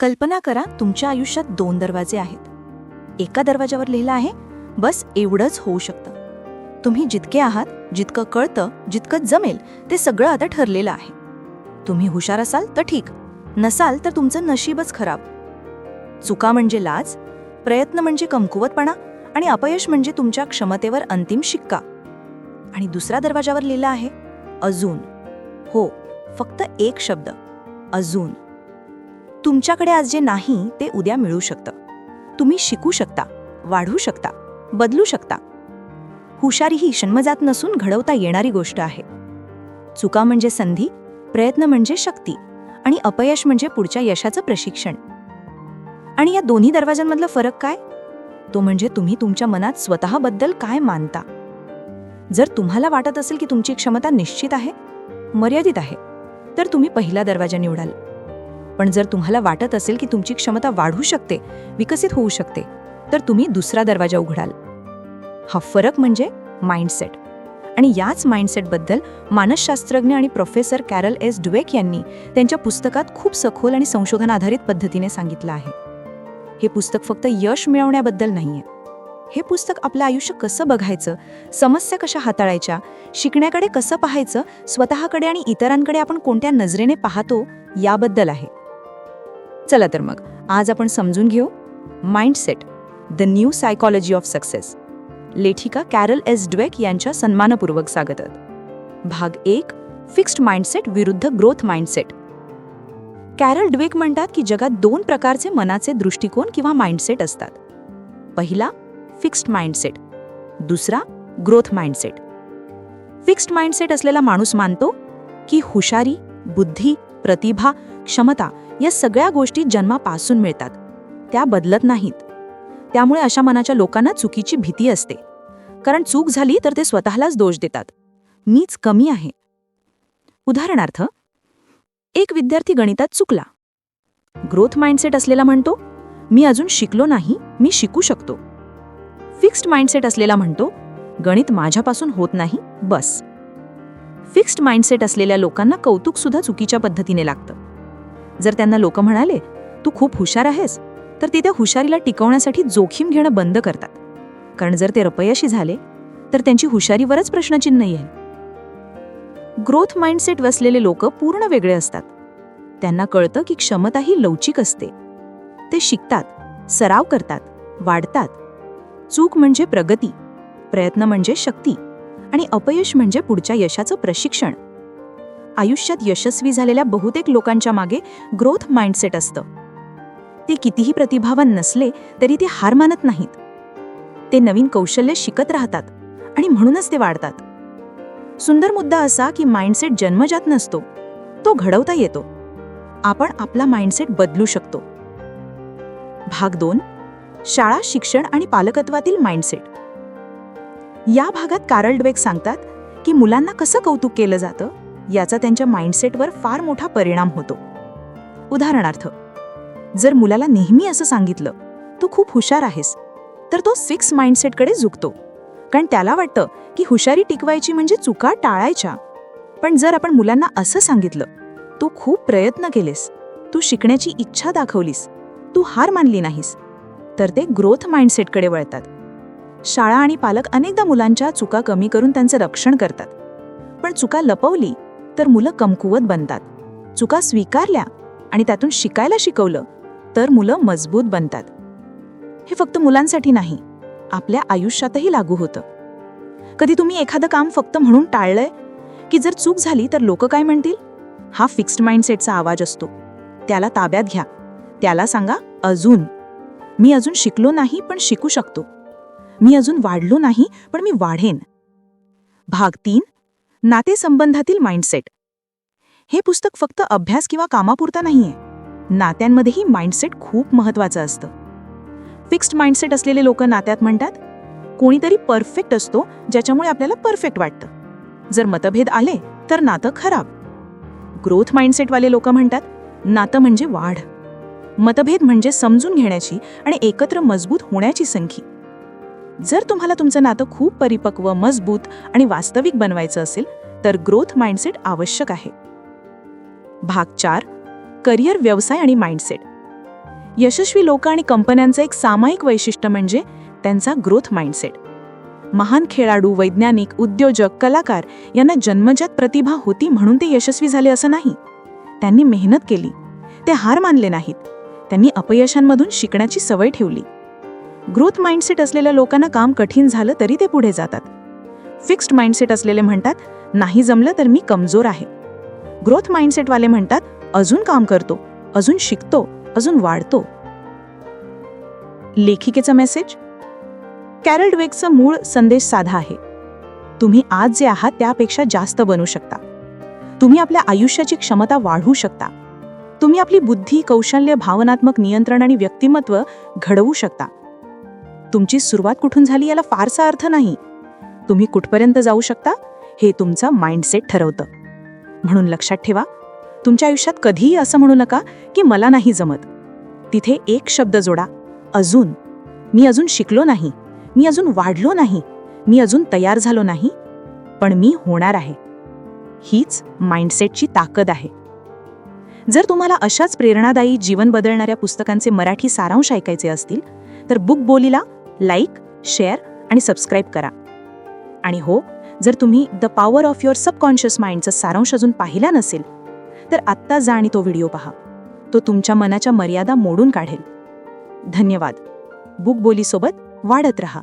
कल्पना करा तुमच्या आयुष्यात दोन दरवाजे आहेत. एका दरवाजावर लिहिलं आहे बस एवढंच होऊ शकतं. तुम्ही जितके आहात जितकं कळतं जितकं जमेल ते सगळं आता ठरलेलं आहे. तुम्ही हुशार असाल तर ठीक नसाल तर तुमचं नशीबच खराब. चुका म्हणजे लाज प्रयत्न म्हणजे कमकुवतपणा आणि अपयश म्हणजे तुमच्या क्षमतेवर अंतिम शिक्का. आणि दुसऱ्या दरवाजावर लिहिलं आहे अजून. हो फक्त एक शब्द अजून. तुमच्याकडे आज जे नाही ते उद्या मिळू शकतं. तुम्ही शिकू शकता वाढू शकता बदलू शकता. हुशारी ही जन्मजात नसून घडवता येणारी गोष्ट आहे. चुका म्हणजे संधी प्रयत्न म्हणजे शक्ती आणि अपयश म्हणजे पुढच्या यशाचं प्रशिक्षण. आणि या दोन्ही दरवाजांमधला फरक काय? तो म्हणजे तुम्ही तुमच्या मनात स्वतःबद्दल काय मानता? जर तुम्हाला वाटत असेल की तुमची क्षमता निश्चित आहे मर्यादित आहे तर तुम्ही पहिला दरवाजा निवडाल. पण जर तुम्हाला वाटत असेल की तुमची क्षमता वाढू शकते विकसित होऊ शकते तर तुम्ही दुसरा दरवाजा उघडाल. हा फरक म्हणजे माइंडसेट आणि याच माइंडसेटबद्दल मानसशास्त्रज्ञ आणि प्रोफेसर कॅरल एस डुवेक यांनी त्यांच्या पुस्तकात खूप सखोल आणि संशोधन आधारित पद्धतीने सांगितलं आहे. हे पुस्तक फक्त यश मिळवण्याबद्दल नाहीये. हे पुस्तक आपलं आयुष्य कसं बघायचं समस्या कशा हाताळायच्या शिकण्याकडे कसं पाहायचं स्वतःकडे आणि इतरांकडे आपण कोणत्या नजरेने पाहतो याबद्दल आहे. चला तर मग आज आपण समजून घेऊ. Mindset the new psychology of success लेखिका कॅरल एस. ड्वेक यांच्या सन्मानपूर्वक स्वागतात. भाग एक फिक्स्ड माइंडसेट विरुद्ध ग्रोथ माइंडसेट कॅरल ड्वेक म्हणतात की जगात दोन प्रकारचे मनाचे दृष्टिकोन किंवा माइंडसेट असतात. पहिला फिक्स्ड माइंडसेट दुसरा ग्रोथ माइंडसेट फिक्स्ड माइंडसेट असलेला माणूस मानतो की हुशारी बुद्धी प्रतिभा क्षमता या सगळ्या गोष्टी जन्मापासून मिळतात. त्या बदलत नाहीत. त्यामुळे अशा मनाच्या लोकांना चुकीची भीती असते. कारण चूक झाली तर ते स्वतःलाच दोष देतात. मीच कमी आहे. उदाहरणार्थ एक विद्यार्थी गणितात चुकला. ग्रोथ माइंडसेट असलेला म्हणतो मी अजून शिकलो नाही मी शिकू शकतो. फिक्स्ड माइंडसेट असलेला म्हणतो गणित माझ्यापासून होत नाही बस. फिक्स्ड माइंडसेट असलेल्या लोकांना कौतुक सुद्धा चुकीच्या पद्धतीने लागतं. जर त्यांना लोक म्हणाले तू खूप हुशार आहेस तर ते त्या हुशारीला टिकवण्यासाठी जोखीम घेणं बंद करतात. कारण जर ते अपयशी झाले तर त्यांची हुशारीवरच प्रश्नचिन्ह येईल. ग्रोथ माइंडसेट वसलेले लोक पूर्ण वेगळे असतात. त्यांना कळतं की क्षमता ही लवचिक असते. ते शिकतात सराव करतात वाढतात. चूक म्हणजे प्रगती प्रयत्न म्हणजे शक्ती. आणि अपयश म्हणजे पुढच्या यशाचं प्रशिक्षण. आयुष्यात यशस्वी झालेल्या बहुतेक लोकांच्या मागे ग्रोथ माइंडसेट असतं. ते कितीही प्रतिभावान नसले तरी ते हार मानत नाहीत. ते नवीन कौशल्य शिकत राहतात आणि म्हणूनच ते वाढतात. सुंदर मुद्दा असा की माइंडसेट जन्मजात नसतो तो घडवता येतो. आपण आपला माइंडसेट बदलू शकतो. भाग दोन शाळा शिक्षण आणि पालकत्वातील माइंडसेट या भागात कारल ड्वेक सांगतात की मुलांना कसं कौतुक केलं जातं याचा त्यांच्या माइंडसेटवर फार मोठा परिणाम होतो. उदाहरणार्थ जर मुलाला नेहमी असं सांगितलं तू खूप हुशार आहेस तर तो सिक्स माइंडसेटकडे झुकतो. कारण त्याला वाटतं की हुशारी टिकवायची म्हणजे चुका टाळायच्या. पण जर आपण मुलांना असं सांगितलं तू खूप प्रयत्न केलेस तू शिकण्याची इच्छा दाखवलीस तू हार मानली नाहीस तर ते ग्रोथ माइंडसेटकडे वळतात. शाळा आणि पालक अनेकदा मुलांच्या चुका कमी करून त्यांचं रक्षण करतात. पण चुका लपवली तर मुलं कमकुवत बनतात. चुका स्वीकारल्या आणि त्यातून शिकायला शिकवलं तर मुलं मजबूत बनतात. हे फक्त मुलांसाठी नाही आपल्या आयुष्यातही लागू होतं. कधी तुम्ही एखादं काम फक्त म्हणून टाळलंय? की जर चूक झाली तर लोक काय म्हणतील? हा फिक्स्ड माइंडसेटचा आवाज असतो. त्याला ताब्यात घ्या. त्याला सांगा अजून. मी अजून शिकलो नाही पण शिकू शकतो. मी अजून वाढलो नाही पण मी वाढेन. भाग तीन. नातेसंबंधातील माइंडसेट. हे पुस्तक फक्त अभ्यास किंवा कामापुरता नाहीये. नात्यांमध्येही माइंडसेट खूप महत्वाचं असतं. फिक्स्ड माइंडसेट असलेले लोक नात्यात म्हणतात कोणीतरी परफेक्ट असतो ज्याच्यामुळे आपल्याला परफेक्ट वाटतं. जर मतभेद आले तर नातं खराब. ग्रोथ माइंडसेटवाले लोक म्हणतात नातं म्हणजे वाढ. मतभेद म्हणजे समजून घेण्याची आणि एकत्र मजबूत होण्याची संख्या जर तुम्हाला तुमचं नातं खूप परिपक्व मजबूत आणि वास्तविक बनवायचं असेल तर ग्रोथ माइंडसेट आवश्यक आहे. भाग चार करिअर व्यवसाय आणि माइंडसेट यशस्वी लोक आणि कंपन्यांचं एक सामायिक वैशिष्ट्य म्हणजे त्यांचा ग्रोथ माइंडसेट महान खेळाडू वैज्ञानिक उद्योजक कलाकार यांना जन्मजात प्रतिभा होती म्हणून ते यशस्वी झाले असं नाही. त्यांनी मेहनत केली. ते हार मानले नाहीत. त्यांनी अपयशांमधून शिकण्याची सवय ठेवली. ग्रोथ माइंडसेट असलेल्या लोकांना काम कठीण झालं तरी ते पुढे जातात. फिक्स्ड माइंडसेट असलेले म्हणतात नाही जमलं तर मी कमजोर आहे. ग्रोथ माइंडसेटवाले म्हणतात अजून काम करतो अजून शिकतो अजून वाढतो. लेखिकेचा मेसेज? कॅरल वेगचं मूळ संदेश साधा आहे. तुम्ही आज जे आहात त्यापेक्षा जास्त बनू शकता. तुम्ही आपल्या आयुष्याची क्षमता वाढवू शकता. तुम्ही आपली बुद्धी कौशल्य भावनात्मक नियंत्रण आणि व्यक्तिमत्व घडवू शकता. तुमची सुरुवात कुठून झाली याला फारसा अर्थ नाही. तुम्ही कुठपर्यंत जाऊ शकता हे तुमचं माइंडसेट ठरवतं. म्हणून लक्षात ठेवा तुमच्या आयुष्यात कधीही असं म्हणू नका की मला नाही जमत. तिथे एक शब्द जोडा अजून. मी अजून शिकलो नाही. मी अजून वाढलो नाही. मी अजून तयार झालो नाही. पण मी होणार आहे. हीच माइंडसेटची ताकद आहे. जर तुम्हाला अशाच प्रेरणादायी जीवन बदलणाऱ्या पुस्तकांचे मराठी सारांश ऐकायचे असतील तर बुक बोलीला लाईक शेअर आणि सबस्क्राईब करा. आणि हो जर तुम्ही the power of your subconscious माइंडचा सारांश अजून पाहिला नसेल तर आत्ता जा आणि तो व्हिडिओ पहा. तो तुमच्या मनाच्या मर्यादा मोडून काढेल. धन्यवाद. बुक बोलीसोबत वाढत रहा.